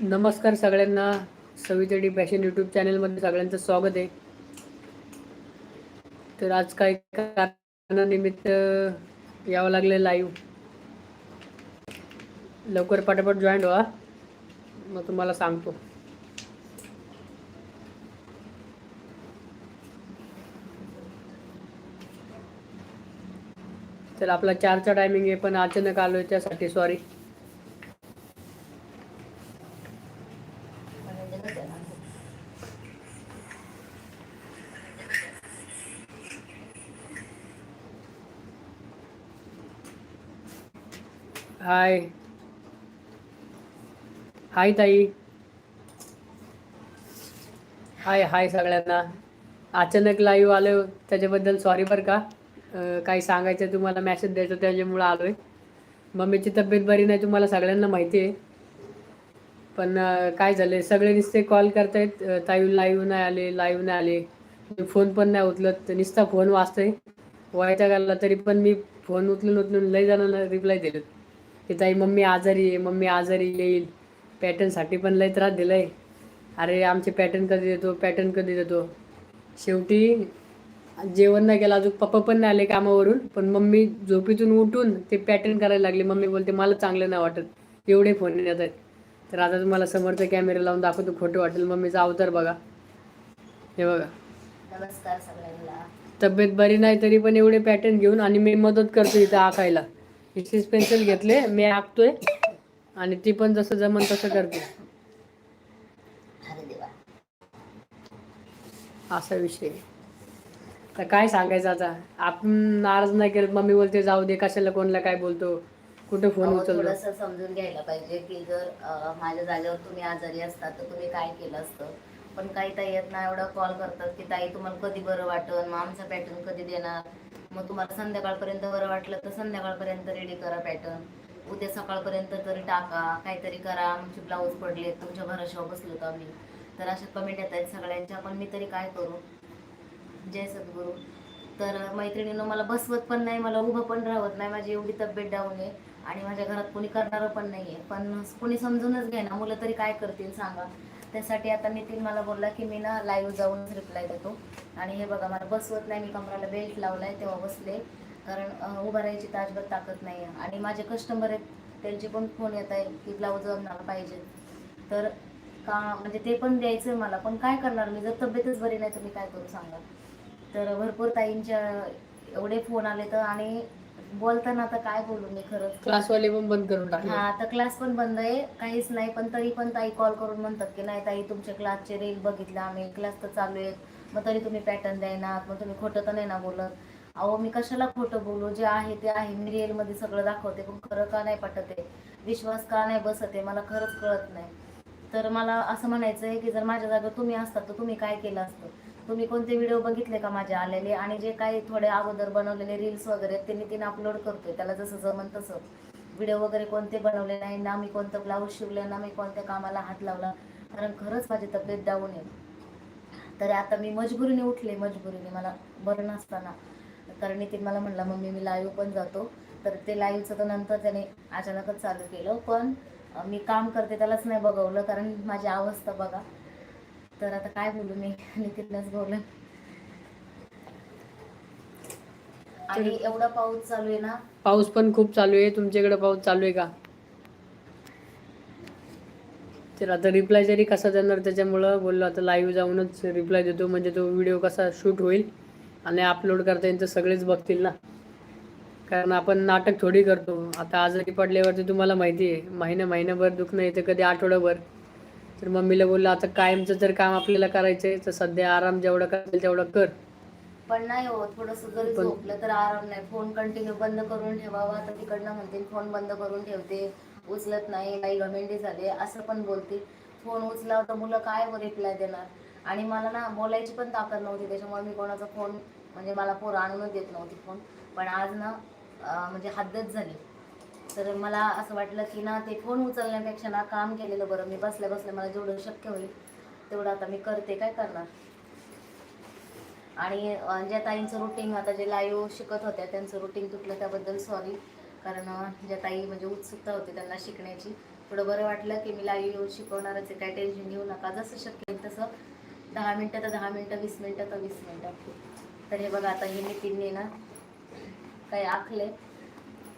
नमस्कार सगळ्यांना. सवितडी fashion YouTube चॅनलमध्ये सगळ्यांचं स्वागत आहे. तर आज काही कारणानिमित्त यावं लागलं लाईव्ह लवकर पटापट जॉईंट व्हा. मग तुम्हाला सांगतो. तर आपला चारचा टायमिंग आहे पण अचानक आलो त्यासाठी सॉरी हाय. हाय ताई. हाय हाय सगळ्यांना. अचानक लाईव्ह आलो त्याच्याबद्दल सॉरी बरं का. काही सांगायचं तुम्हाला मॅसेज द्यायचं त्याच्यामुळं आलो आहे मम्मीची तब्येत बरी नाही तुम्हाला सगळ्यांना माहिती आहे. पण काय झालं सगळे नुसते कॉल करतायत. ताई लाईव्ह नाही आले लाईव्ह नाही आले. फोन पण नाही उचलत. नुसता फोन वाचतोय. व्हायचा घालला तरी पण मी फोन उचलून उचलून लई जणांना रिप्लाय दिलेत. की ताई मम्मी आजारी आहे मम्मी आजारी येईल. पॅटर्नसाठी पण लई त्रास दिलाय. अरे आमचे पॅटर्न कधी देतो पॅटर्न कधी देतो? शेवटी जेवण नाही केलं अजून पप्पा पण नाही आले कामावरून. पण मम्मी झोपेतून उठून ते पॅटर्न करायला लागली. मम्मी बोलते मला चांगलं नाही वाटत. एवढे फोन येत आहेत तर आता तुम्हाला समोरचा कॅमेरा लावून दाखवतो खोटं वाटेल. मम्मीचा अवतार बघा. हे बघा. नमस्कार सगळ्यांना. तब्येत बरी नाही तरी पण एवढे पॅटर्न घेऊन आणि मी मदत करतो इथं आखायला. सिक्स पेन्सिल घेतले मी आखतोय. आणि ती पण जसं जमन तसं करते. असा विषय. तर काय सांगायचं आता? आपण नाराज नाही करत मम्मी बोलते जाऊ दे कशाला कोणला काय बोलतो? कुठं फोन उचलतो? थोडंसं समजून घ्यायला पाहिजे की जर अं, माझ्या जागेवर तुम्ही आजारी असता तर तुम्ही काय केलं असतं? पण काही ताई येत ना एवढा कॉल करतात की ताई तुम्हाला कधी बरं वाटन? मग आमचा पॅटर्न कधी देणार? मग तुम्हाला संध्याकाळपर्यंत बरं वाटलं तर संध्याकाळपर्यंत रेडी करा पॅटर्न उद्या सकाळपर्यंत तरी टाका. काहीतरी करा. आमचे ब्लाऊज पडले तुमच्या भरोशावर बसलो तर आम्ही. तर अशा कमेंट येत आहेत सगळ्यांच्या. पण मी तरी काय करू? जय सद्गुरू. तर मैत्रिणीनं मला बसवत पण नाही. मला उभं पण राहत नाही. माझी एवढी तब्येत डाऊन आहे. आणि माझ्या घरात कोणी करणारं पण नाही आहे पण कोणी समजूनच घ्यायना मुलं तरी काय करतील सांगा. त्यासाठी आता नितीन मला बोलला की मी ना लाईव्ह जाऊनच रिप्लाय देतो. आणि हे बघा मला बसवत नाही मी कमराला बेल्ट लावला आहे तेव्हा बसले. कारण उभा उभं राहायची अजिबात ताकद नाही आहे. आणि माझे कस्टमर आहेत त्यांचे पण फोन येत आहे की ब्लाऊज मला पाहिजे. तर का म्हणजे ते पण द्यायचं आहे मला पण काय करणार मी? जर तब्येतच बरी नाही तर मी काय करू सांगा? तर भरपूर ताईंच्या एवढे फोन आले तर आणि बोलताना आता काय बोलू मी खरंच? क्लासवाले पण बंद करून टाकले. हा आता क्लास पण बंद आहे. काहीच नाही पण तरी पण ताई कॉल करून म्हणतात की नाही ताई तुमच्या क्लासचे रील बघितले आम्ही. क्लास तर चालू आहे मग तरी तुम्ही पॅटर्न द्यायना मग तुम्ही खोटं तर नाही ना बोलत. अहो मी कशाला खोटं बोलू? जे आहे ते आहे. मी रिअलमध्ये सगळं दाखवते पण खरं का नाही पटत आहे? विश्वास का नाही बसत आहे? मला खरंच कळत नाही. तर मला असं म्हणायचं आहे की जर माझ्या जागेवर तुम्ही असतात तर तुम्ही काय केलं असतं? तुम्ही कोणते व्हिडिओ बघितले का माझे आलेले? आणि जे काही थोडे अगोदर बनवलेले रील्स वगैरे आहेत, ते नितीन अपलोड करतोय. त्याला जसं जमन तसं. व्हिडिओ वगैरे कोणते बनवले नाही ना मी कोणतं ब्लाऊज शिवलं ना मी कोणत्या कामाला हात लावला. कारण खरंच माझी तब्येत डाऊन आहे. तर आता मी मजबुरीने उठले मजबुरीने. मला बरं नसताना. कारण नितीन मला म्हणला मम्मी मी लाईव्ह पण जातो. तर ते लाईव्हचं तर नंतर त्याने अचानकच चालू केलं. पण मी काम करते त्यालाच नाही बघवलं. कारण माझी अवस्था बघा. तर आता काय बोलू मी? नितीनच बोलले. आणि एवढा पाऊस चालू आहे ना? पाऊस पण खूप चालू आहे. तुमच्याकडे पाऊस चालू आहे का? तर आता रिप्लाय जरी कसा देणार त्याच्यामुळं बोललो. आता लाईव्ह जाऊनच रिप्लाय देतो. म्हणजे तो व्हिडिओ कसा शूट होईल आणि अपलोड करता येईल तर सगळेच बघतील ना. कारण आपण नाटक थोडी करतो. आता आजारी पडल्यावरती तुम्हाला माहिती आहे. महिना महिनाभर दुखणं येतं. कधी आठवडाभर. तर मम्मीला बोललं आता कायमचं जर काम आपल्याला करायचं आहे तर सध्या आराम जेवढा करेल तेवढा कर. पण नाही हो थोडस जरी पण- झोपलं तर आराम नाही. फोन कंटिन्यू बंद करून ठेवावा तर तिकडनं म्हणते फोन बंद करून ठेवते उचलत नाही काही गमेंडी झाले असं पण बोलते. फोन उचला तर मुलं काय रिप्लाय देणार? आणि मला ना बोलायची पण ताकद नव्हती त्याच्यामुळे मी कोणाचा फोन म्हणजे मला पोरं आणूनच देत नव्हती फोन. पण आज ना अं, म्हणजे हद्दच झाली. तर मला असं वाटलं की ना ते फोन उचलण्यापेक्षा ना काम केलेलं बरं. मी बसल्या बसल्या मला जेवढं शक्य होईल तेवढं आता मी करते. काय करणार? आणि ज्या ताईंचं रुटीन आता जे लाईव्ह शिकत होत्या त्यांचं रुटीन तुटलं त्याबद्दल सॉरी कारण ज्या ताई म्हणजे उत्सुकता होती त्यांना शिकण्याची. थोडं बरं वाटलं की मी लाईव्ह येऊन शिकवणारच आहे. काय टेन्शन घेऊ नका. जसं शक्य होईल तसं. दहा मिनटं तर दहा मिनटं वीस मिनटं तर वीस मिनटं. तर हे बघा आता हे नितीनने ना काही आखले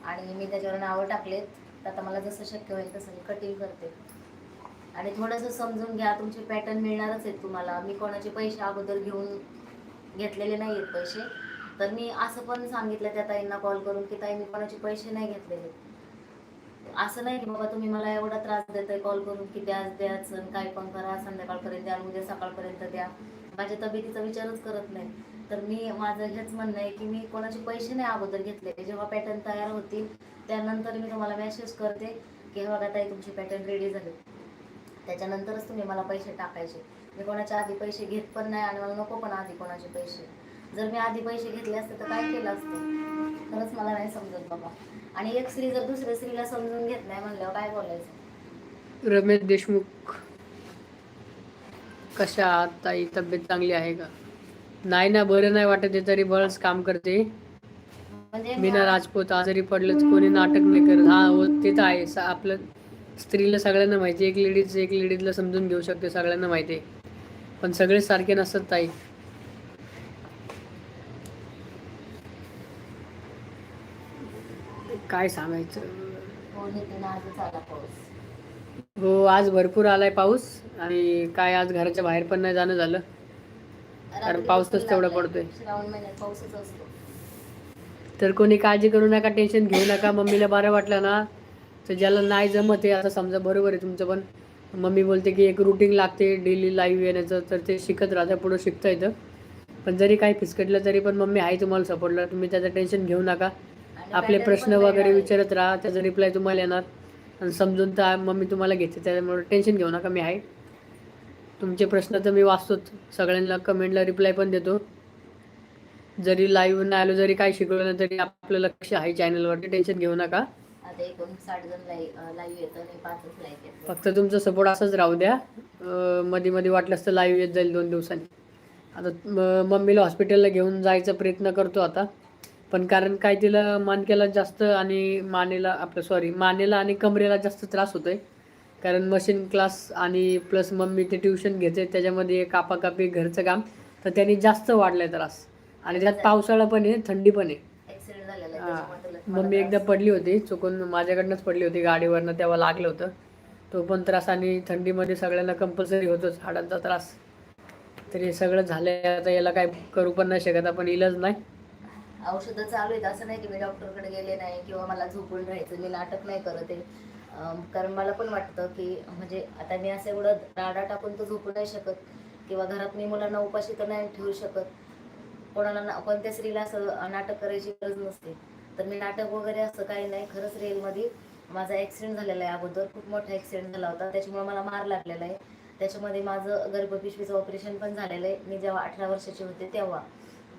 आणि मी त्याच्यावर नावं टाकलेत. तर आता मला जसं शक्य होईल तसं मी कटिंग करते. आणि थोडंसं समजून घ्या तुमचे पॅटर्न मिळणारच आहेत तुम्हाला. मी कोणाचे पैसे अगोदर घेऊन घेतलेले नाही आहेत पैसे. तर मी असं पण सांगितलं त्या ताईंना कॉल करून की ताई मी कोणाचे पैसे नाही घेतलेले. असं नाही की बाबा तुम्ही मला एवढा त्रास देताय कॉल करून की द्याच द्याच काय पण करा संध्याकाळपर्यंत द्या उद्या सकाळपर्यंत द्या. माझ्या तब्येतीचा विचारच करत नाही. तर मी माझं हेच म्हणणं आहे की मी कोणाचे पैसे नाही अगोदर घेतले. जेव्हा पॅटर्न तयार होतील त्यानंतर मी तुम्हाला मेसेज करते की हे बघा ताई तुमचे पॅटर्न रेडी झाले. त्याच्यानंतरच तुम्ही मला पैसे टाकायचे. मी कोणाच्या आधी पैसे घेत पण नाही आणि मला नको पण आधी कोणाचे पैसे. जर मी आधी पैसे घेतले असते तर काय केलं असतं? खरंच मला नाही समजत बाबा. आणि एक स्त्री जर दुसऱ्या स्त्रीला समजून घेत नाही म्हणल्यावर काय बोलायचं? रमेश देशमुख. कशा आहात ताई? तब्येत चांगली आहे का? नाही ना बरं नाही वाटत आहे तरी बरंच काम करते. म्हणजे मी मीना राजपूत आजारी पडलंच कोणी नाटक नाही करत. हा हो ते तर आहे. स- आपलं स्त्रीला सगळ्यांना माहिती. एक लेडीज एक लेडीजला समजून घेऊ शकते सगळ्यांना माहिती आहे. पण सगळे सारखे नसतात ताई. काय सांगायचं? हो आज भरपूर आलाय पाऊस. आणि काय आज घराच्या बाहेर पण नाही जाणं झालं. पाऊसच पाऊस तेवढा. पडतोय. श्रावण महिन्यात पाऊसच असतो तर कोणी काळजी करू नका टेन्शन घेऊ नका मम्मीला बरं वाटलं ना तर ज्याला नाही जमत आहे आता समजा बरोबर आहे तुमचं पण मम्मी बोलते की एक रुटीन लागते डेली लाईव्ह येण्याचं तर ते शिकत राहतं पुढं शिकता येतं पण जरी काही फिसकटलं तरी पण मम्मी आहे तुम्हाला सपोर्टला तुम्ही त्याचं टेन्शन घेऊ नका आपले प्रश्न वगैरे. विचारत राहा त्याचा रिप्लाय तुम्हाला येणार आणि समजून तर मम्मी तुम्हाला घेते त्याच्यामुळे टेन्शन घेऊ नका मी आहे तुमचे प्रश्न तर मी वाचतोच. सगळ्यांना कमेंटला रिप्लाय पण देतो. जरी लाईव्ह नाही आलो जरी काही शिकवलं नाही तरी आपलं लक्ष आहे चॅनलवरती टेन्शन घेऊ नका. आता एकूण साठ जण लाईव्ह येतं आणि पाचच लाईक येतं फक्त तुमचा सपोर्ट असंच राहू द्या. मध्ये मध्ये वाटलंच तर लाईव्ह येत जाईल दोन दिवसांनी. आता म- मम्मीला हॉस्पिटलला घेऊन जायचा प्रयत्न करतो आता. पण कारण काय तिला मानक्याला जास्त आणि मानेला आपलं सॉरी मानेला आणि कमरेला जास्त त्रास होतोय. कारण मशीन क्लास आणि प्लस मम्मी ते ट्युशन घेते त्याच्यामध्ये कापाकापी घरचं काम तर त्यांनी जास्त वाढलाय त्रास. आणि त्यात पावसाळा पण आहे थंडी पण आहे. मम्मी एकदा पडली होती चुकून माझ्याकडनंच पडली होती गाडीवरनं तेव्हा लागलं होतं. तो पण त्रास आणि थंडीमध्ये सगळ्यांना कंपल्सरी होतोच हाडांचा त्रास. तर हे सगळं झालंय आता याला काय करू पण नाही शकत आपण इलाज नाही. औषधं चालू आहेत असं नाही की मी डॉक्टरकडे गेले नाही किंवा मला झोपून राहायचं मी नाटक नाही करत आहे. कारण मला पण वाटतं की म्हणजे आता मी असं एवढं राडा टाकून तर झोपू नाही शकत किंवा घरात मी मुलांना उपाशी तर नाही ठेवू शकत. कोणाला ना कोणत्या स्त्रीला असं नाटक करायची गरज नसते. तर मी नाटक वगैरे असं काही नाही खरंच रेलमध्ये माझा ॲक्सिडेंट झालेला आहे अगोदर खूप मोठा ॲक्सिडेंट झाला होता. त्याच्यामुळे मला मार लागलेला आहे. त्याच्यामध्ये माझं गर्भपिशवीचं ऑपरेशन पण झालेलं आहे. मी जेव्हा अठरा वर्षाची होते तेव्हा.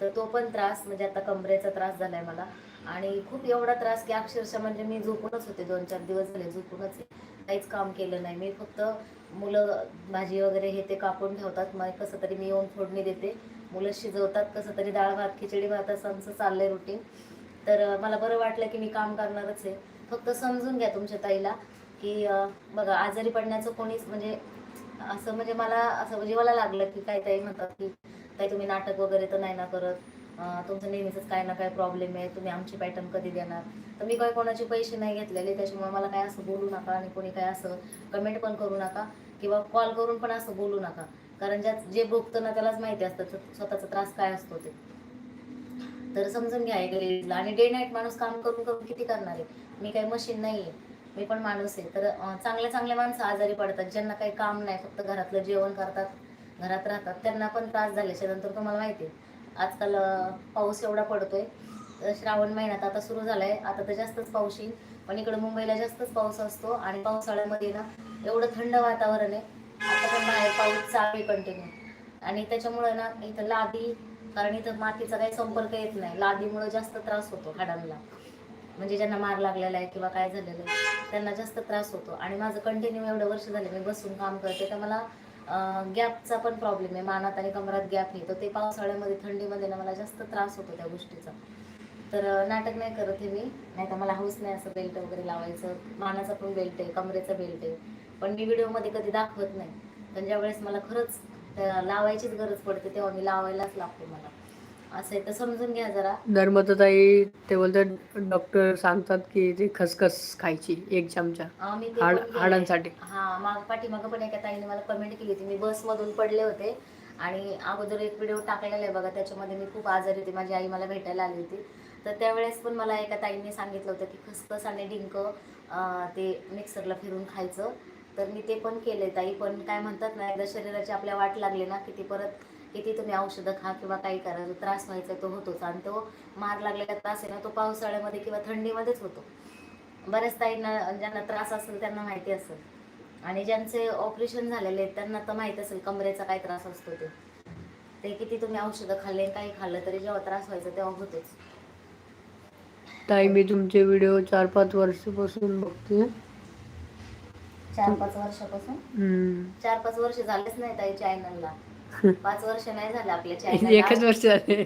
तर तो पण त्रास म्हणजे आता कमरेचा त्रास झाला आहे मला. आणि खूप एवढा त्रास की अक्षरशः म्हणजे मी झोपूनच होते. दोन चार दिवस झाले झोपूनच. काहीच काम केलं नाही. मी फक्त मुलं भाजी वगैरे हे ते कापून ठेवतात. मग कसं तरी मी येऊन फोडणी देते. मुलं शिजवतात. कसं तरी डाळ भात खिचडी भात असं आमचं चाललंय रुटीन तर मला बरं वाटलं की मी काम करणारच आहे. फक्त समजून घ्या तुमच्या ताईला की बघा आजारी पडण्याचं कोणीच म्हणजे असं म्हणजे मला असं म्हणजे जीवाला लागलं की काय ताई म्हणतात की काही तुम्ही नाटक वगैरे तर नाही ना करत. तुमचं नेहमीच काय ना काय प्रॉब्लेम आहे तुम्ही आमची पॅटर्न कधी देणार? तर मी काय कोणाचे पैसे नाही घेतलेले त्याच्यामुळे मला काय असं बोलू नका आणि कोणी काय असं कमेंट पण करू नका किंवा कॉल करून पण असं बोलू नका. कारण ज्यात जे भोगतं ना त्यालाच माहिती असतं स्वतःचा त्रास काय असतो ते. तर समजून घ्या एक लेडीजला आणि डे नाईट माणूस काम करून करून किती करणार आहे? मी काही मशीन नाही आहे मी पण माणूस आहे. तर चांगल्या चांगले चांगले माणसं आजारी पडतात ज्यांना काही काम नाही फक्त घरातलं जेवण करतात घरात राहतात त्यांना पण त्रास झाल्याच्यानंतर तुम्हाला माहिती आहे. आजकाल पाऊस एवढा पडतोय. श्रावण महिन्यात आता सुरू झालाय. आता तर जास्तच पाऊस येईल. पण इकडे मुंबईला जास्तच पाऊस असतो आणि पावसाळ्यामध्ये ना एवढं थंड वातावरण आहे. आता पण बाहेर पाऊस चालू आहे कंटिन्यू आणि त्याच्यामुळे ना इथं लादी कारण इथं मातीचा काही संपर्क येत नाही. लादीमुळे जास्त त्रास होतो हाडांना. म्हणजे ज्यांना मार लागलेला आहे किंवा काय झालेलं आहे त्यांना जास्त त्रास होतो. आणि माझं कंटिन्यू एवढं वर्ष झालं मी बसून काम करते. तर मला गॅपचा पण प्रॉब्लेम आहे. मानात आणि कमरात गॅप आहे तर ते पावसाळ्यामध्ये थंडीमध्ये ना मला जास्त त्रास होतो त्या गोष्टीचा. तर नाटक नाही करत हे मी. नाही तर मला हौस नाही असं बेल्ट वगैरे लावायचं. मानाचा पण बेल्ट आहे कमरेचा बेल्ट आहे. पण मी व्हिडिओमध्ये कधी दाखवत नाही. पण ज्यावेळेस मला खरंच त्या लावायचीच गरज पडते तेव्हा मी लावायलाच लागते मला. असं आहे तर समजून घ्या जरा. नर्मदाताई ते बोलतात डॉक्टर सांगतात की ती खसखस खायची एक चमचा अं, मी ते हाड पण केलंय. हाडांसाठी. हा माग पाठीमागं पण एका ताईने मला कमेंट केली होती. मी बसमधून पडले होते आणि अगोदर एक व्हिडिओ टाकलेला आहे बघा त्याच्यामध्ये मी खूप आजारी होती. माझी आई मला भेटायला आली होती. तर त्यावेळेस पण मला एका ताईंनी सांगितलं होतं की खसखस आणि डिंक ते मिक्सरला फिरून खायचं. तर मी ते पण केलंय. ताई पण काय म्हणतात ना एकदा शरीराची आपल्या वाट लागली ना की ती परत किती तुम्ही औषधं खा किंवा काही करा जो त्रास व्हायचा तो होतोच. आणि तो मार लागलेला त्रास आहे ना तो पावसाळ्यामध्ये किंवा थंडीमध्येच होतो. बऱ्याच ताईंना ज्यांना त्रास असेल त्यांना माहिती असेल. आणि ज्यांचे ऑपरेशन झालेले आहेत त्यांना तर माहीत असेल कमरेचा काय त्रास असतो ते. ते किती तुम्ही औषधं खाल्ले काही खाल्लं तरी जेव्हा त्रास व्हायचा तेव्हा होतोच. ताई मी तुमचे व्हिडिओ चार पाच वर्षापासून बघते. चार पाच वर्षापासून. चार पाच वर्ष झालेच नाही ताई चॅनलला पाच वर्ष नाही झाले आपल्या एकच चॅनलला वर्ष झाले.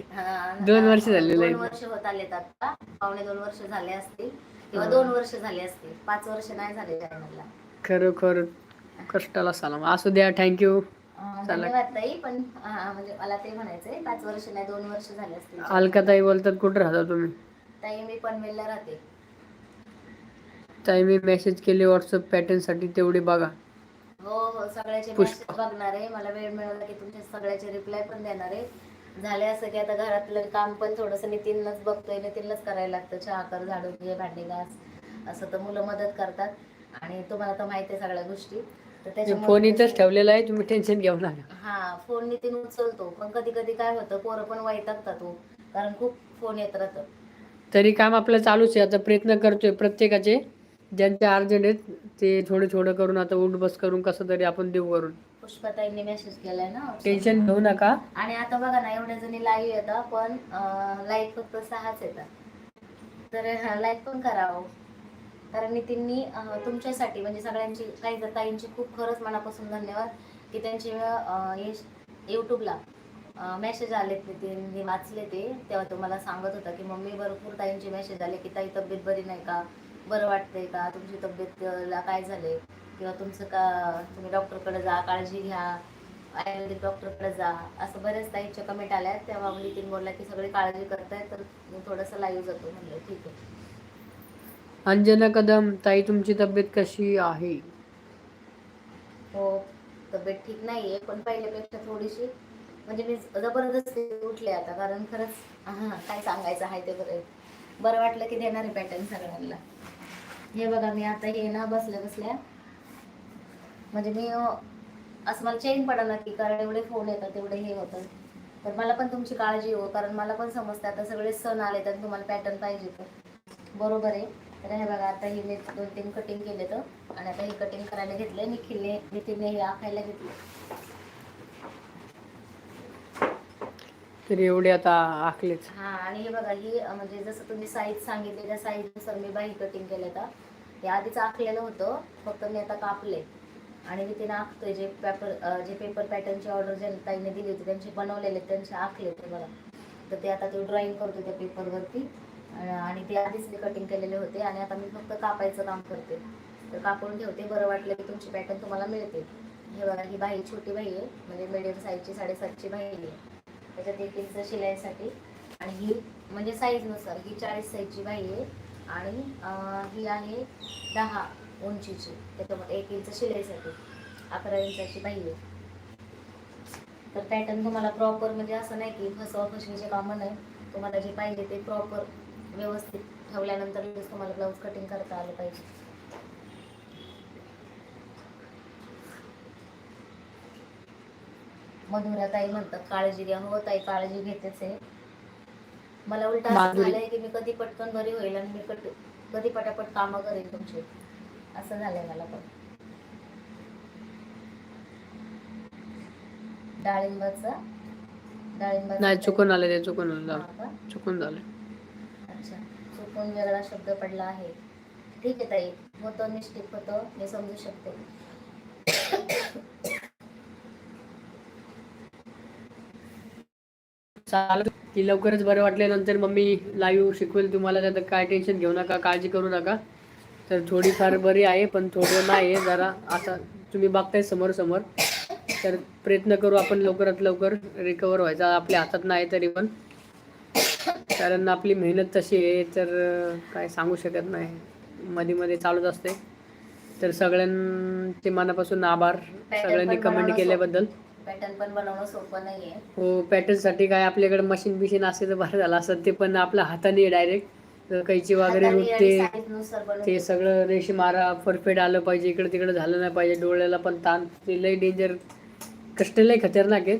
दोन वर्ष झालेले दोन. वर्ष होत आलेत आता. पावणे दोन वर्ष झाले असतील किंवा. दोन वर्ष झाले असतील. पाच वर्ष नाही झाले चॅनलला खरोखर कष्टाला सलाम. असू द्या थँक्यू अं, चला. धन्यवाद ताई पण हा, म्हणजे मला ते म्हणायचंय पाच वर्ष नाही दोन वर्ष झाले असतील. अलकाताई बोलतात कुठं राहता तुम्ही? ताई मी पनवेलला राहते. ताई मी मेसेज केले व्हॉट्सअप पॅटर्नसाठी तेवढे बघा. हो हो सगळ्याचे. मेसेज बघणार आहे. मला वेळ मिळाला की तुमच्या सगळ्याचे रिप्लाय पण देणार आहे. झाले असं की आता घरातलं काम पण थोडंसं नितीनच बघतोय. नितीनच करायला लागतं. चहा कर झाडू घे भांडी घास. असं तर मुलं मदत करतात. आणि तुम्हाला तर माहिती आहे सगळ्या गोष्टी. तर त्याच्यामुळे फोन इथंच ठेवलेला आहे. तुम्ही टेन्शन घेऊ नका. हा फोन नितीन उचलतो. पण कधी कधी काय होतं पोरं पण वैतागतात तो कारण खूप फोन येत राहतं. तरी काम आपलं चालूच आहे. आता प्रयत्न करतोय प्रत्येकाचे. ज्यांचे अर्जंट आहेत ते थोडं थोडं करून आता उठ बस करून कसं तरी आपण देऊ करून पुष्पाताईंनी मेसेज केलाय ना? टेन्शन घेऊ नका. आणि आता बघा ना एवढ्या जणी लाईव्ह येतात पण लाईक फक्त सहाच येतात. तर लाईक पण करावं. कारण नितीननी तुमच्यासाठी म्हणजे सगळ्यांची काही जर ताईंची खूप खरंच मनापासून धन्यवाद की त्यांचे हे यूट्यूबला मेसेज आलेत नितीन मी वाचले ते. तेव्हा तो मला सांगत होता की मम्मी भरपूर ताईंचे मेसेज आले की ताई तब्येत बरी नाही का? बरं वाटतंय का? तुमची तब्येतला काय झालंय? किंवा तुमचं का तुम्ही डॉक्टरकडे जा काळजी घ्या आयुर्वेदिक डॉक्टरकडे जा असं बऱ्याच ताईंच्या कमेंट आल्या. तेव्हा नितीन बोलला की सगळे काळजी करताय तर मी थोडंसं लाईव्ह जातो म्हणलं. ठीक आहे. अंजना कदम ताई तुमची तब्येत कशी आहे? हो तब्येत ठीक नाहीये पण पहिल्यापेक्षा थोडीशी म्हणजे मी जबरदस्ती उठले आता कारण खरंच हा काय सांगायचं आहे ते बरं. बरं वाटलं की देणार आहे पॅटर्न सगळ्यांना. हे बघा मी आता हे ना बसल्या बसल्या म्हणजे मी असं मला चेन पडा की कारण एवढे फोन येतात तेवढे हे होतं. तर मला पण तुमची काळजी हो कारण मला पण समजतं आता सगळे सण आले तर तुम्हाला पॅटर्न पाहिजे तर बरोबर आहे. तर हे बघा आता ही मी दोन तीन कटिंग केले तर आणि आता हे कटिंग करायला घेतले निखिलने नितीनने हे आखायला घेतले तरी एवढे आता आखलेच. हा आणि हे बघा ही म्हणजे जसं तुम्ही साईज सांगितले त्या साईजनुसार मी बाही कटिंग केलं आता हे आधीच आखलेलं होतं फक्त मी आता कापले. आणि मी तिने आखतोय जे पेपर जे पेपर पॅटर्नची ऑर्डर ज्या ताईने दिली होती त्यांचे बनवलेले त्यांचे आखले होते बघा. तर ते आता ते ड्रॉइंग करतो त्या पेपरवरती आणि ते आधीच मी कटिंग केलेले होते आणि आता मी फक्त कापायचं काम करते. तर कापून ठेवते बरं वाटलं की तुमची पॅटर्न तुम्हाला मिळते. हे बघा ही बाही छोटी बाही आहे म्हणजे मिडियम साईजची साडेसातची बाही आहे. त्याच्यात एक इंच शिलाईसाठी. आणि ही म्हणजे साईजनुसार ही चाळीस साईजची बाई आहे. आणि ही आहे दहा उंचीची. त्याच्यामध्ये एक इंच शिलाईसाठी अकरा इंचाची बाई आहे. तर पॅटर्न तुम्हाला प्रॉपर म्हणजे असं नाही की फसवा फसवीचे कामं नाही तुम्हाला जे पाहिजे ते प्रॉपर व्यवस्थित ठेवल्यानंतर तुम्हाला ब्लाऊज कटिंग करता आलं पाहिजे. मधुरा ताई म्हणतात काळजी घ्या. हो ताई काळजी घेतेच आहे. मला उलट असं. झालंय की मी कधी पटकन बरी होईल आणि मी कट कधी पटापट कामं करेन तुमची. असं झालंय मला पण. डाळिंबाचं डाळिंबाचं नाही चुकून आले ते चुकून आलं? चुकून झालं अच्छा. चुकून वेगळा शब्द पडला आहे. ठीक आहे ताई. होतं मिस्टेक होतं. मी समजू शकते. चालू की लवकरच बरं वाटल्यानंतर मम्मी लाईव्ह शिकवेल तुम्हाला त्यात काय टेन्शन घेऊ नका काळजी करू नका. तर थोडीफार बरी आहे पण थोडं नाही आहे जरा आता तुम्ही बघताय समोर समोर तर प्रयत्न करू आपण लवकरात लवकर रिकवर व्हायचा. आपल्या हातात नाही तरी पण. कारण आपली मेहनत तशी आहे तर काय सांगू शकत नाही. मध्ये मध्ये चालूच असते. तर सगळ्यांचे मनापासून आभार. सगळ्यांनी कमेंट केल्याबद्दल. पॅटर्न पण बनवणं सोपं नाहीये. हो पॅटर्नसाठी काय आपल्याकडे मशीन बिशीन असेल तर बरं झालं असं ते पण आपल्या हाताने डायरेक्ट कैची वगैरे हाताने आणि ते साईजनुसार. सगळं रेशी मारा परफेक्ट आलं पाहिजे इकडे तिकडे झालं नाही पाहिजे डोळ्याला पण ताण. ते लय डेंजर कष्ट लय खतरनाक आहे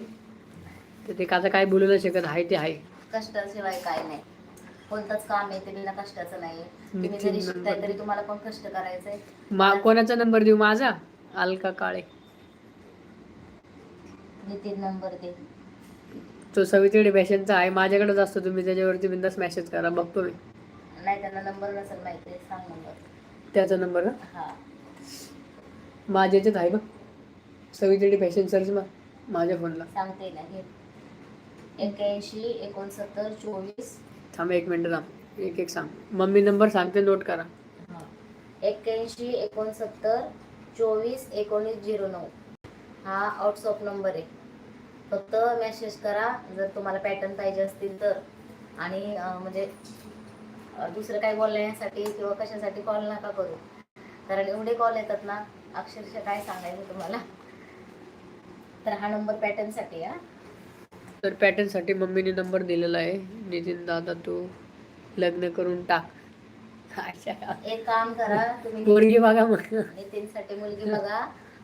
तर ते काचा काय बोलू नाही शकत आहे ते आहे कष्टाशिवाय काय नाही. कोणतंच काम आहे ते बिना कष्टाचं नाही. तुम्ही नितीन जरी शिकताय नंबर. तरी तुम्हाला पण कष्ट करायचंय. मा कोणाचा नंबर देऊ माझा? अलका काळे. नितीन नंबर दे. तो सवितेडे फॅशनचा आहे माझ्याकडेच असतो तुम्ही त्याच्यावरती बिंदास मेसेज करा बघतो मी. नाही त्यांना नंबर नसेल माहिती सांग नंबर त्याचा नंबर ना हा. माझ्या याच्यात आहे बघ. सवितेडे फॅशन सर्च मा माझ्या फोनला सांगते ना घे. एक्याऐंशी एकोणसत्तर चोवीस. थांब एक मिनिट थांब. एक एक सांग. मम्मी नंबर सांगते नोट करा. एक्क्याऐंशी एकोणसत्तर चोवीस एकोणीस झिरो नऊ. हा आउटसॉप नंबर आहे. फक्त मेसेज करा जर तुम्हाला पॅटर्न पाहिजे असतील तर. आणि म्हणजे दुसरं काही बोलण्यासाठी किंवा कशासाठी कॉल नका करू. कारण एवढे कॉल येतात ना अक्षरशः काय सांगायचं तुम्हाला? तर हा नंबर पॅटर्नसाठी हा. तर पॅटर्नसाठी मम्मीने नंबर दिलेला आहे. नितीन दादा तू लग्न करून टाक. अच्छा. एक काम करा तुम्ही पोरगी बघा मग. नितीनसाठी मुलगी बघा.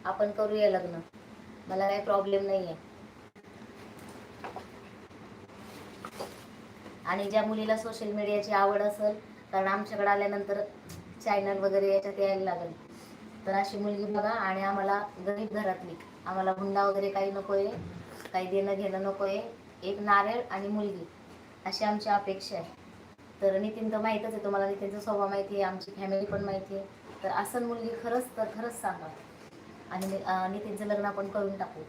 आपण करूया लग्न. मला काही प्रॉब्लेम नाहीये. आणि ज्या मुलीला सोशल मीडियाची आवड असेल कारण आमच्याकडे आल्यानंतर चॅनल वगैरे याच्यात यायला लागेल. तर अशी मुलगी बघा आणि आम्हाला गरीब घरातली. आम्हाला हुंडा वगैरे काही नकोय काही देणं घेणं नकोय. एक नारळ आणि मुलगी अशी आमची अपेक्षा आहे. तर नितीन तर माहीतच आहे तुम्हाला नितीनचा स्वभाव माहिती आहे आमची फॅमिली पण माहिती आहे. तर असं मुलगी खरंच तर खरंच सांगा. आणि नितीनचं लग्न आपण करून टाकू.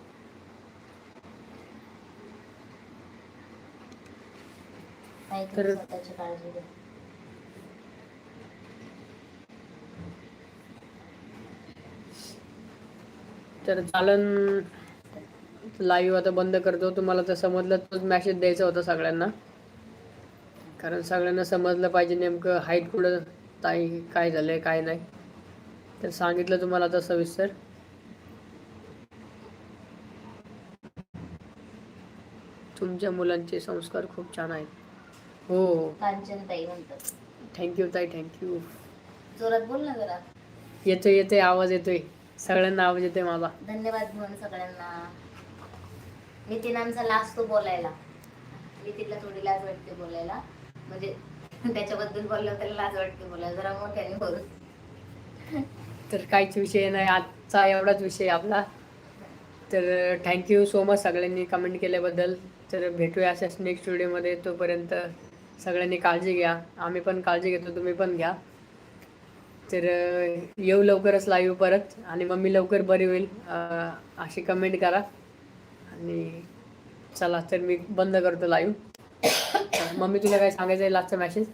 नाही तुम्ही तर- स्वतःची काळजी घ्या. तर चालन लाईव्ह आता बंद करतो. तुम्हाला तर समजलं तोच मॅसेज द्यायचा होता सगळ्यांना. कारण सगळ्यांना समजलं पाहिजे नेमकं हाईट कुठं ताई काय झालंय काय नाही. तर सांगितलं तुम्हाला आता सविस्तर तुमच्या मुलांचे संस्कार खूप छान आहेत. हो. हो कांचन ताई म्हणतात. थँक्यू ताई थँक्यू जोरात बोल ना जरा. येतोय येतोय आवाज येतोय. सगळ्यांना आवाज येतोय माझा. धन्यवाद म्हणून सगळ्यांना. नितीन आमचा लास्ट तो बोलायला. नितीनला थोडी लाज वाटते बोलायला. म्हणजे त्याच्याबद्दल बोललं त्याला लाज वाटते बोलायला. जरा मोठ्याने बोल तर काहीच विषय नाही. आजचा एवढाच विषय आपला. तर थँक्यू सो मच सगळ्यांनी कमेंट केल्याबद्दल. तर भेटूया अशाच नेक्स्ट व्हिडिओमध्ये तोपर्यंत सगळ्यांनी काळजी घ्या. आम्ही पण काळजी घेतो तुम्ही पण घ्या. तर येऊ लवकरच लाईव्ह परत आणि मम्मी लवकर बरी होईल अशी कमेंट करा. आणि चला तर मी बंद करतो लाईव्ह मम्मी तुला काय सांगायचं आहे लास्टचा मॅसेज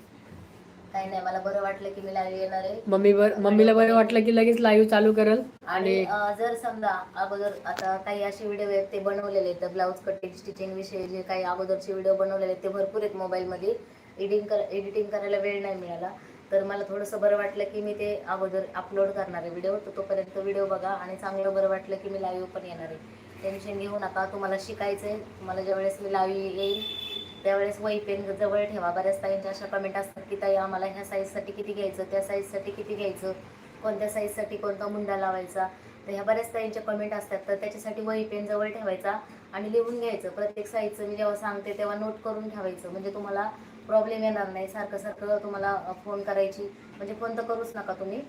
काही नाही मला बरं वाटलं की मी लाईव्ह येणार आहे. मम्मी बर मम्मीला बरं वाटलं की लगेच लाईव्ह चालू करल आणि आणि अं, जर समजा अगोदर आता काही असे व्हिडिओ आहेत ते बनवलेले आहेत ब्लाऊज कटिंग स्टिचिंग विषयी जे काही अगोदरचे व्हिडिओ बनवलेले आहेत ते भरपूर आहेत मोबाईलमध्ये एडिटिंग कर एडिटिंग करायला वेळ नाही मिळाला. तर मला थोडंसं बरं वाटलं की मी ते अगोदर अपलोड करणार आहे व्हिडिओ तर तोपर्यंत व्हिडिओ बघा आणि चांगलं बरं वाटलं की मी लाईव्ह पण येणार आहे. टेन्शन घेऊ नका तुम्हाला शिकायचं आहे तुम्हाला ज्यावेळेस मी लाईव्ह येईल त्यावेळेस वही पेन जवळ ठेवा. बऱ्याच ताईंच्या अशा कमेंट असतात की ताई आम्हाला ह्या साईजसाठी किती घ्यायचं? त्या साईजसाठी किती घ्यायचं? कोणत्या साईजसाठी कोणता मुंडा लावायचा? तर ह्या बऱ्याच ताईंच्या कमेंट असतात. तर त्याच्यासाठी वही पेन जवळ ठेवायचा आणि लिहून घ्यायचं. प्रत्येक साईजचं मी जेव्हा सांगते तेव्हा नोट करून ठेवायचं. म्हणजे तुम्हाला प्रॉब्लेम येणार नाही. सारखं सारखं तुम्हाला फोन करायची. म्हणजे फोन तर करूच नका तुम्ही.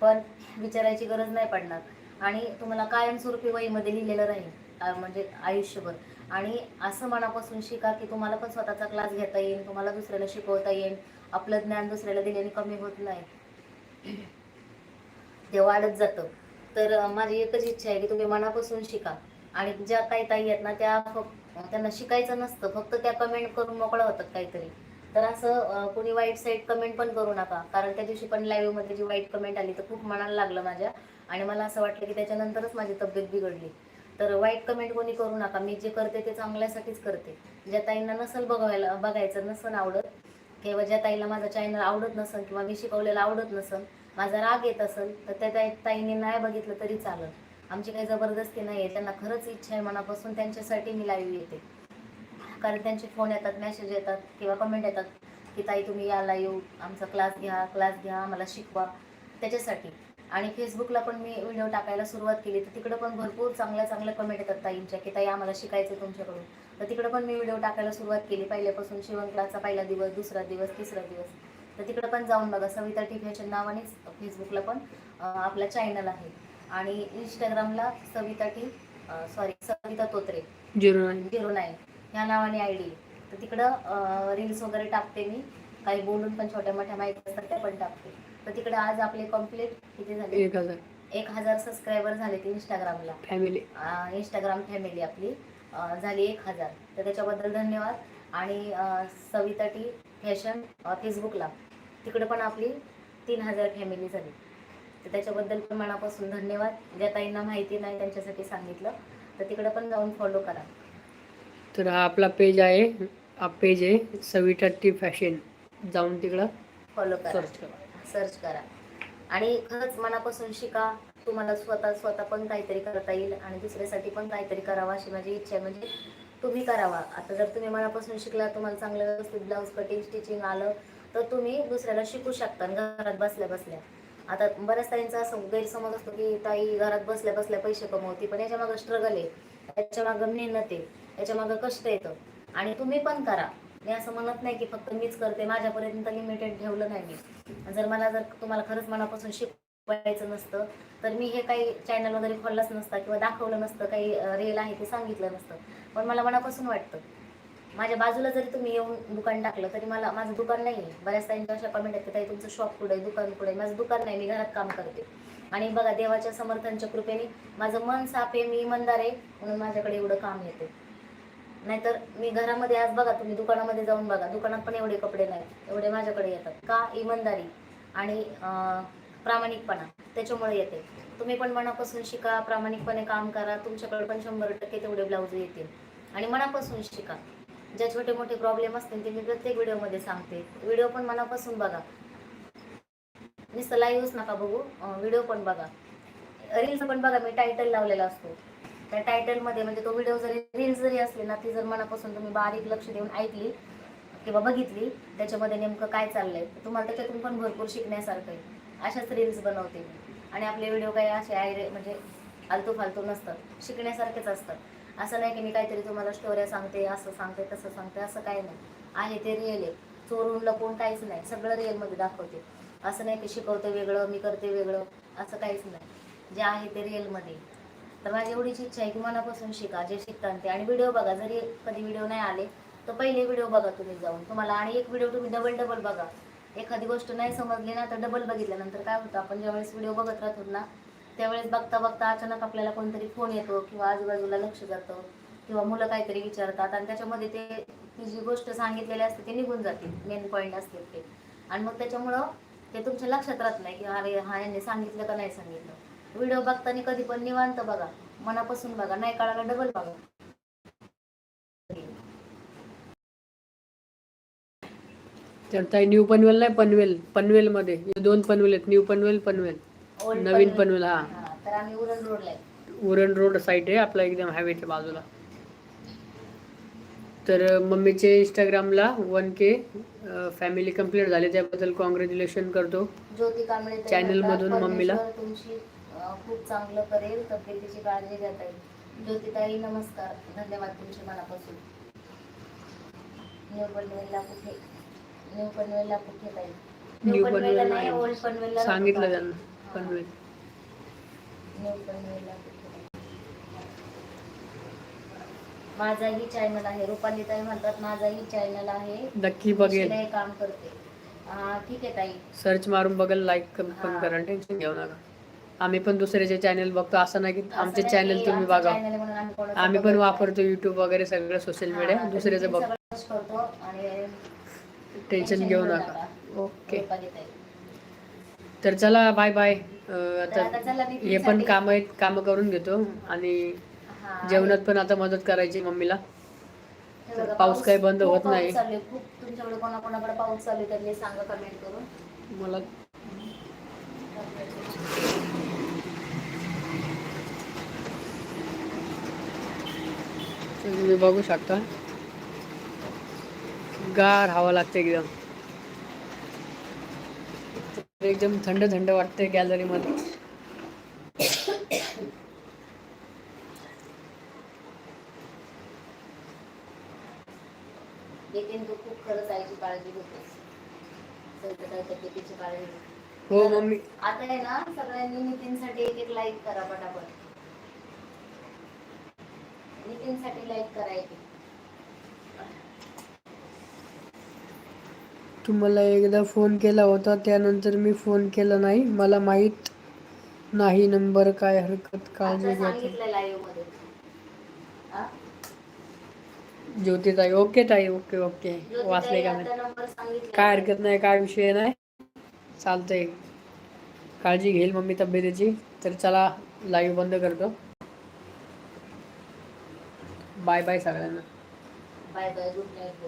पण विचारायची गरज नाही पडणार. आणि तुम्हाला कायमस्वरूपी वहीमध्ये लिहिलेलं राहील. म्हणजे आयुष्यभर. आणि असं मनापासून शिका की तुम्हाला पण स्वतःचा क्लास घेता येईल तुम्हाला दुसऱ्याला शिकवता येईल. आपलं ज्ञान दुसऱ्याला दिल्याने कमी होत नाही. ते वाढत जातं. तर माझी एकच इच्छा आहे की तुम्ही मनापासून शिका. आणि ज्या काही ताई आहेत ना त्या फक्त त्यांना शिकायचं नसतं. फक्त त्या कमेंट करून मोकळं होतात काहीतरी. तर असं कोणी वाईट साईड कमेंट पण करू नका. कारण त्या दिवशी पण लाईव्हमध्ये जी वाईट कमेंट आली तर खूप मनाला लागलं माझ्या. आणि मला असं वाटलं की त्याच्यानंतरच माझी तब्येत बिघडली. तर वाईट कमेंट कोणी करू नका. मी जे करते ते चांगल्यासाठीच करते. ज्या ताईंना नसल बघायला बघायचं नसन आवडत किंवा ज्या ताईला माझा चॅनल आवडत नसन किंवा मी शिकवलेलं आवडत नसन माझा राग येत असेल तर त्या ताई ताईंनी नाही बघितलं तरी चालत. आमची काही जबरदस्ती नाही आहे त्यांना खरंच इच्छा आहे मनापासून. त्यांच्यासाठी मी लाईव्ह येते. कारण त्यांचे फोन येतात मेसेज येतात किंवा कमेंट येतात की ताई तुम्ही या लाईव्ह आमचा क्लास घ्या क्लास घ्या आम्हाला शिकवा. त्याच्यासाठी. आणि फेसबुकला पण मी व्हिडिओ टाकायला सुरुवात केली. तर तिकडं पण भरपूर चांगल्या चांगल्या कमेंट येतात ताईंच्या की ताई आम्हाला शिकायचं तुमच्याकडून. तर तिकडं पण मी व्हिडिओ टाकायला सुरुवात केली. पहिल्यापासून शिवण क्लासचा पहिला दिवस दुसरा दिवस तिसरा दिवस. तर तिकडं पण जाऊन बघा. सविता टी फॅशन नावानेच फेसबुकला पण आपला चॅनल आहे. आणि इंस्टाग्रामला Savita T sorry Savita Totre. Zero nine. Zero nine. ह्या नावाने आय डी तर तिकडं रील्स वगैरे टाकते मी. काही बोलून पण छोट्या मोठ्या माहिती असतात त्या पण टाकते. तर तिकडे आज आपले कंप्लीट किती झाले? एक हजार. एक हजार सबस्क्रायबर झाले ते इंस्टाग्रामला फॅमिली इंस्टाग्राम फॅमिली आपली. झाली एक हजार. तर त्याच्याबद्दल धन्यवाद. आणि सविता टी फॅशन फेसबुकला तिकडे पण आपली तीन हजार फॅमिली झाली. तर त्याच्याबद्दल पण मनापासून धन्यवाद. ज्या ताईंना माहिती नाही त्यांच्यासाठी सांगितलं तर तिकडे पण जाऊन फॉलो करा. तर हा आपला पेज आहे. हा पेज आहे सविता टी फॅशन जाऊन तिकडं फॉलो करा. सर्च करा. आणि खरंच मनापासून शिका. तुम्हाला स्वतः स्वतः पण काहीतरी करता येईल आणि दुसऱ्यासाठी पण काहीतरी करावं अशी माझी इच्छा आहे. म्हणजे तुम्ही करावा. आता जर तुम्ही मनापासून शिकला तुम्हाला चांगलं व्यवस्थित ब्लाऊज कटिंग स्टिचिंग आलं तर तुम्ही दुसऱ्याला शिकू शकता घरात बसल्या बसल्या. आता बऱ्याच ताईंचा असं गैरसमज असतो की ताई घरात बसल्या बसल्या पैसे कमवते पण याच्या मागं स्ट्रगल आहे. याच्या मागं मेहनत आहे. याच्या मागं कष्ट येतं. आणि तुम्ही पण करा. मी असं म्हणत नाही की फक्त मीच करते माझ्यापर्यंत लिमिटेड ठेवलं नाही मी. जर मला जर तुम्हाला खरंच मनापासून शिकवायचं नसतं तर मी हे काही चॅनल वगैरे खोललंच नसतं किंवा दाखवलं नसतं काही रेल आहे ते सांगितलं नसतं. पण मला मनापासून वाटतं माझ्या बाजूला जरी तुम्ही येऊन दुकान टाकलं तरी मला माझं दुकान नाही आहे बऱ्याच ताईंच्या अशा कमेंट आहेत की ताई तुमचं शॉप कुठे आहे? दुकान कुठे आहे? माझं दुकान नाही मी घरात काम करते. आणि बघा देवाच्या समर्थांच्या कृपेने माझं मन साफ आहे मी इमानदार आहे म्हणून माझ्याकडे एवढं काम येते. नाहीतर मी घरामध्ये आज बघा तुम्ही दुकानामध्ये जाऊन बघा. दुकानात पण एवढे कपडे नाहीत एवढे माझ्याकडे येतात. का? इमानदारी आणि प्रामाणिकपणा त्याच्यामुळे येते. तुम्ही पण मनापासून शिका प्रामाणिकपणे काम करा. तुमच्याकडे पण शंभर टक्के तेवढे ब्लाऊज येतील. आणि मनापासून शिका. ज्या छोटे मोठे प्रॉब्लेम असतील ते मी प्रत्येक व्हिडिओमध्ये सांगते. व्हिडिओ पण मनापासून बघा. मी नुसतं येऊच नका बघू व्हिडिओ पण बघा. रील्स पण बघा मी टायटल लावलेला असतो. त्या टायटलमध्ये म्हणजे तो व्हिडिओ जरी रील्स जरी असली ना ती जर मनापासून तुम्ही बारीक लक्ष देऊन ऐकली किंवा बघितली त्याच्यामध्ये नेमकं काय चाललंय? तुम्हाला त्याच्यातून पण भरपूर शिकण्यासारखं आहे. अशाच रील्स बनवते मी. आणि आपले व्हिडिओ काही असे आयरे म्हणजे आलतू फालतू नसतात. शिकण्यासारखेच असतात. असं नाही की मी काहीतरी तुम्हाला स्टोऱ्या सांगते असं सांगते तसं सांगते असं काही नाही. आहे ते रिअल आहे. चोरून लपवून काहीच नाही. सगळं रिअलमध्ये दाखवते. असं नाही की शिकवते वेगळं मी करते वेगळं असं काहीच नाही. जे आहे ते रिअलमध्ये तर माझी एवढीच इच्छा आहे की मनापासून शिका जे शिकता ते. आणि व्हिडिओ बघा जरी कधी व्हिडिओ नाही आले तर पहिले व्हिडिओ बघा तुम्ही जाऊन. तुम्हाला आणि एक व्हिडिओ तुम्ही डबल डबल बघा. एखादी गोष्ट नाही समजली ना तर डबल बघितल्यानंतर काय होतं आपण ज्यावेळेस व्हिडिओ बघत राहतो ना त्यावेळेस बघता बघता अचानक आपल्याला कोणतरी फोन येतो किंवा आजूबाजूला लक्ष जातं किंवा मुलं काहीतरी विचारतात आणि त्याच्यामध्ये ते ती जी गोष्ट सांगितलेली असते ती निघून जातील मेन पॉईंट असतील ते. आणि मग त्याच्यामुळं ते तुमच्या लक्षात राहत नाही की अरे हा यांनी सांगितलं का नाही सांगितलं. व्हिडिओ बघताना कधी पण निवांत बघा. मनापासून बघा नाही कळाला डबल बघा. तर ताई न्यू पनवेल नाही पनवेल पनवेलमध्ये. हे दोन पनवेल आहेत न्यू पनवेल पनवेल. नवीन पनवेल. पनवेल हा. तर आम्ही उरण रोडला उरण रोड साईट आहे आपला एकदम हायवेच्या बाजूला. तर मम्मीचे इंस्टाग्रामला वन के फॅमिली कंप्लीट झाले त्याबद्दल कॉंग्रॅच्युलेशन करतो. ज्योती कांबळे ताई Channel म्हणतात, मधून मम्मीला- खूप चांगलं करेल तब्येतीची काळजी घेता येईल. ज्योतिताई नमस्कार. धन्यवाद तुमचे मनापासून. न्यू पनवेलला कुठे? न्यू पनवेलला कुठे ताई? न्यू पनवेलला पनवेल नाही. ओल्ड पनवेलला सांगितलं त्यांना? पनवेल. न्यू पनवेलला माझाही चॅनल आहे. रुपाली ताई म्हणतात माझाही चॅनल आहे. नक्की बघेल. काम करते. ठीक आहे ताई. सर्च मारून बघेल लाईक पण. करा टेन्शन घेऊ नका. आम्ही पण दुसऱ्याचे चॅनल बघतो. असं नाही की आमचे चॅनल तुम्ही बघा. आम्ही पण बघत वापरतो युट्यूब वगैरे सगळं सोशल. मीडिया दुसऱ्याचं मी बघ. सगळं करतो आणि टेन्शन घेऊ नका. ओके. तर चला बाय बाय आता हे पण काम आहेत कामं करून घेतो. आणि जेवणात पण आता मदत करायची मम्मीला. पाऊस काही बंद होत नाही. चालू आहे. खूप तुमच्याकडे कोणाकोणाकडे पाऊस चालू आहे त्यांनी सांगा कमेंट करून. मला तुम्ही बघू शकता. गार हवा लागते एकदम. एकदम थंड थंड वाटते गॅलरी मध्ये. नितीन तू खूप खरंच आईची काळजी घेतोस. हो मम्मी. आता आहे ना सगळ्यांनी नितीनसाठी एक एक लाईक करा पटापट. नितीनसाठी लाईक करा एक एक. तुम्हाला एकदा फोन केला होता त्यानंतर मी फोन केला नाही. मला माहीत नाही नंबर काय हरकत काळजी आता घ्या सांगितलं लाईव्हमध्ये. हा? ज्योती ताई ओके ताई ओके ओके ज्योतिताई वाचले का आता नंबर सांगितला. काय हरकत नाही काय विषय नाही. चालतंय. काळजी घेईल मम्मी तब्येतीची. तर चला लाईव्ह बंद करतो. बाय बाय सगळ्यांना. Bye bye good night